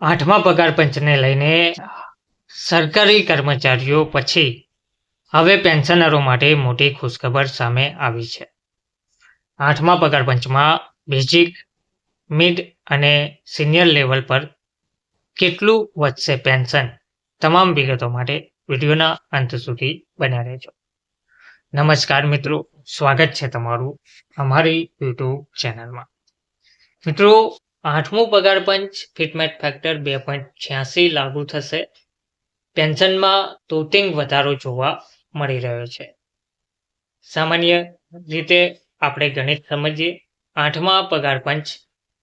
આઠમા પગાર પંચને લઈને સરકારી કર્મચારીઓ પછી હવે પેન્શનરો માટે મોટી ખુશખબર સામે આવી છે. આઠમા પગાર પંચમાં બેઝિક, મિડ અને સિનિયર લેવલ પર કેટલું વધશે પેન્શન તમામ વિગતો માટે વિડીયોના અંત સુધી બન્યા રહેજો. નમસ્કાર મિત્રો, સ્વાગત છે તમારું અમારી યુટ્યુબ ચેનલમાં. મિત્રો આઠમું પગાર પંચ, ફિટમેટ ફેક્ટર બે પોઈન્ટ છ્યાસી લાગુ થશે. પેન્શનમાં તોતિંગ વધારો જોવા મળી રહ્યો છે. સામાન્ય રીતે આપણે ગણિત સમજીએ. આઠમા પગાર પંચ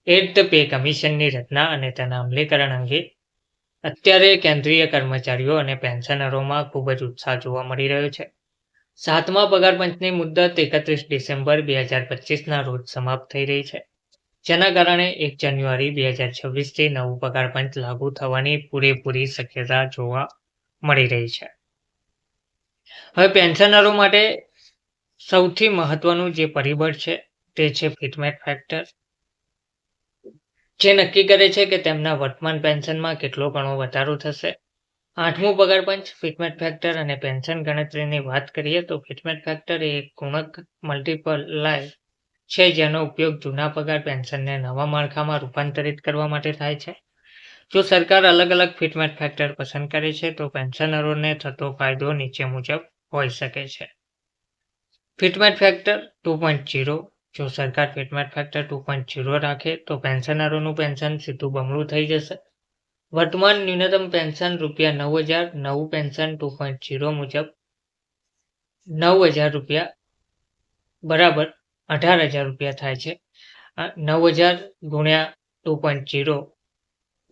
એટ પે કમિશનની રચના અને તેના અમલીકરણ અંગે. અત્યારે કેન્દ્રીય કર્મચારીઓ અને પેન્શનરોમાં ખૂબ જ ઉત્સાહ જોવા મળી રહ્યો છે. સાતમા પગાર પંચની મુદત એકત્રીસ ડિસેમ્બર બે હજાર પચીસના રોજ સમાપ્ત થઈ રહી છે. જેના કારણે એક જાન્યુઆરી બે હજાર છવ્વીસથી નવું પગાર પંચ લાગુ થવાની પૂરેપૂરી શક્યતા જોવા મળી રહી છે. હવે પેન્શનરો માટે સૌથી મહત્વનું જે પરિબળ છે તે છે ફિટમેટ ફેક્ટર. જે નક્કી કરે છે કે તેમના વર્તમાન પેન્શનમાં કેટલો ઘણો વધારો થશે. આઠમું પગાર પંચ, ફિટમેટ ફેક્ટર અને પેન્શન ગણતરીની વાત કરીએ તો ફિટમેટ ફેક્ટર એ ગુણક મલ્ટીપલ મલ્ટીપલાય છે જેનો ઉપયોગ જૂના પગાર, પેન્શનને નવા માળખામાં રૂપાંતરિત કરવા માટે થાય છે? જો સરકાર અલગ અલગ ફિટમેટ ફેક્ટર પસંદ કરે છે, તો પેન્શનરોને થતો ફાયદો નીચે મુજબ હોઈ શકે છે. Fitment factor two point zero જો સરકાર fitment factor two point zero રાખે, તો પેન્શનરોનું પેન્શન સીધું બમણું થઈ જશે. વર્તમાન ન્યૂનતમ પેન્શન રૂપિયા નવ હજાર, નવું પેન્શન ટુ પોઈન્ટ જીરો મુજબ નવ હજાર રૂપિયા બરાબર અઢાર હજાર રૂપિયા થાય છે. નવ હજાર ગુણ્યા ટુ પોઈન્ટ જીરો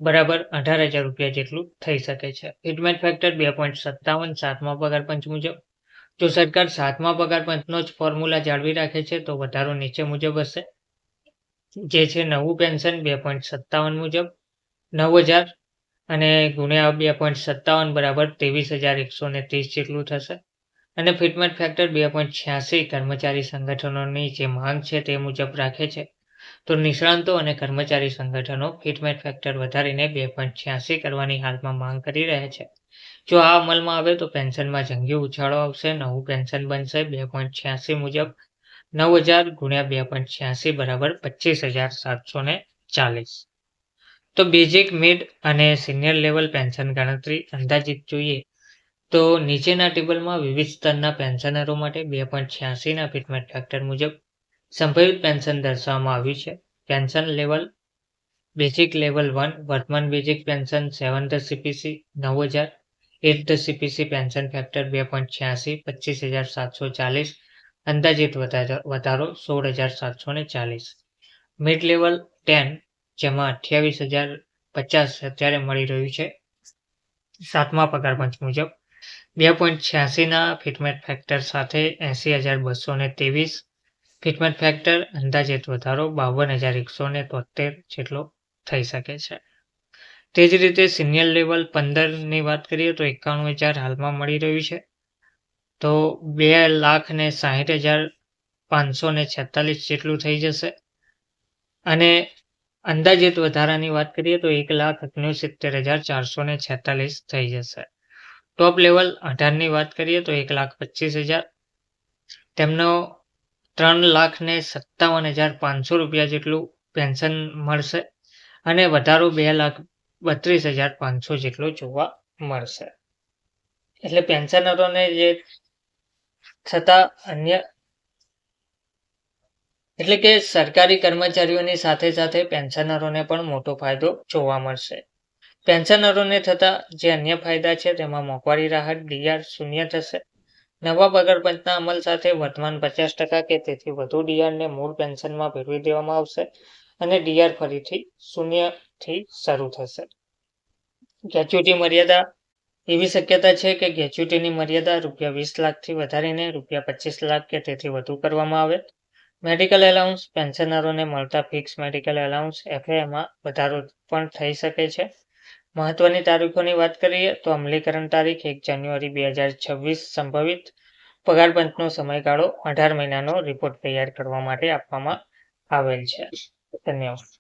બરાબર અઢાર હજાર રૂપિયા જેટલું થઈ શકે છે. ફિટમેટ ફેક્ટર બે પોઈન્ટ સત્તાવન, સાતમા પગાર પંચ મુજબ. જો સરકાર સાતમા પગાર પંચનો જ ફોર્મ્યુલા જાળવી રાખે છે, તો વધારો નીચે મુજબ હશે. જે છે નવું પેન્શન બે પોઈન્ટ સત્તાવન મુજબ. નવ હજાર અને ગુણ્યા બે પોઈન્ટ સત્તાવન બરાબર ત્રેવીસ હજાર એકસો ને ત્રીસ જેટલું થશે. અને ફિટમેટ ફેક્ટર બે પોઈન્ટ છ્યાસી કર્મચારી સંગઠનોની જે માંગ છે તે મુજબ રાખે છે. તો નિષ્ણાંતો અને કર્મચારી સંગઠનો ફિટમેટ ફેક્ટર વધારીને બે પોઈન્ટ છ્યાસી કરવાની હાલમાં માંગ કરી રહ્યા છે. જો આ અમલમાં આવે તો પેન્શનમાં જંગી ઉછાળો આવશે, નવું પેન્શન બનશે, બે પોઈન્ટ છ્યાસી મુજબ નવ હજાર ગુણ્યા બે પોઈન્ટ છ્યાસી બરાબર પચીસ હજાર સાતસો ને ચાલીસ. તો બેઝિક, મિડ અને સિનિયર લેવલ પેન્શન ગણતરી અંદાજિત જોઈએ તો નીચેના ટેબલમાં વિવિધ સ્તરના પેન્શનરો માટે બે પોઈન્ટ છ્યાસીના ફિટમેન્ટ ફેક્ટર મુજબ સંભવિત પેન્શન દર્શાવવામાં આવ્યું છે. Pension level basic level one, વર્તમાન basic pension seven the CPC, નવ હજાર, eight the CPC pension factor બે પોઈન્ટ છ્યાસી, પચીસ હજાર સાતસો ચાલીસ, અંદાજિત વધારો સોળ હજાર સાતસો ને ચાલીસ. મિડ લેવલ ટેન, જેમાં અઠ્યાવીસ હજાર પચાસ અત્યારે મળી રહ્યું છે. સાતમા પગાર પંચ મુજબ બે પોઈન્ટ છ્યાસીના ફિટમેટ ફેક્ટર સાથે એંસી હજાર બસો ને ત્રેવીસ ફિટમેટ ફેક્ટર અંદાજિત વધારો બાવન હજાર એકસો ને તોતેર જેટલો થઈ શકે છે. તે જ રીતે સિનિયર લેવલ પંદરની વાત કરીએ તો એકાણું હજાર હાલમાં મળી રહ્યું છે. તો બે લાખ ને સાહીઠ હજાર પાંચસો ને છેતાલીસ જેટલું થઈ જશે. અને અંદાજિત વધારાની વાત કરીએ તો એક લાખ ઓગણસિત્તેર હજાર ચારસો ને છેતાલીસ થઈ જશે. ટોપ લેવલ અઢારની વાત કરીએ તો એક લાખ પચીસ હજાર. તેમનો ત્રણ લાખ ને સત્તાવન હજાર પાંચસો રૂપિયા જેટલું પેન્શન મળશે અને વધારો બે લાખ બત્રીસ હજાર પાંચસો જેટલો જોવા મળશે. એટલે પેન્શનરોને જે થતા અન્ય એટલે કે સરકારી કર્મચારીઓની સાથે સાથે પેન્શનરોને પણ મોટો ફાયદો જોવા મળશે. પેન્શનરોને થતા જે અન્ય ફાયદા છે, તેમાં મોંઘવારી રાહત, ડીઆર શૂન્ય થશે. નવા પગાર પંચના અમલ સાથે વર્તમાન પચાસ ટકા કે તેથી વધુ ડીઆરને મૂળ પેન્શનમાં ભેળવી દેવામાં આવશે અને ડીઆર ફરીથી શૂન્યથી શરૂ થશે. ગ્રેચ્યુટી મર્યાદા. એવી શક્યતા છે કે ગ્રેચ્યુટીની મર્યાદા રૂપિયા વીસ લાખથી વધારીને રૂપિયા પચીસ લાખ કે તેથી વધુ કરવામાં આવે. Medical allowance. પેન્શનરોને મળતા ફિક્સ મેડિકલ એલાઉન્સ એફએમાં વધારો પણ થઈ શકે છે. મહત્વની તારીખોની વાત કરીએ તો અમલીકરણ તારીખ એક જાન્યુઆરી બે હજાર છવ્વીસ સંભવિત. પગાર પંચનો સમયગાળો અઢાર મહિનાનો રિપોર્ટ તૈયાર કરવા માટે આપવામાં આવેલ છે. ધન્યવાદ.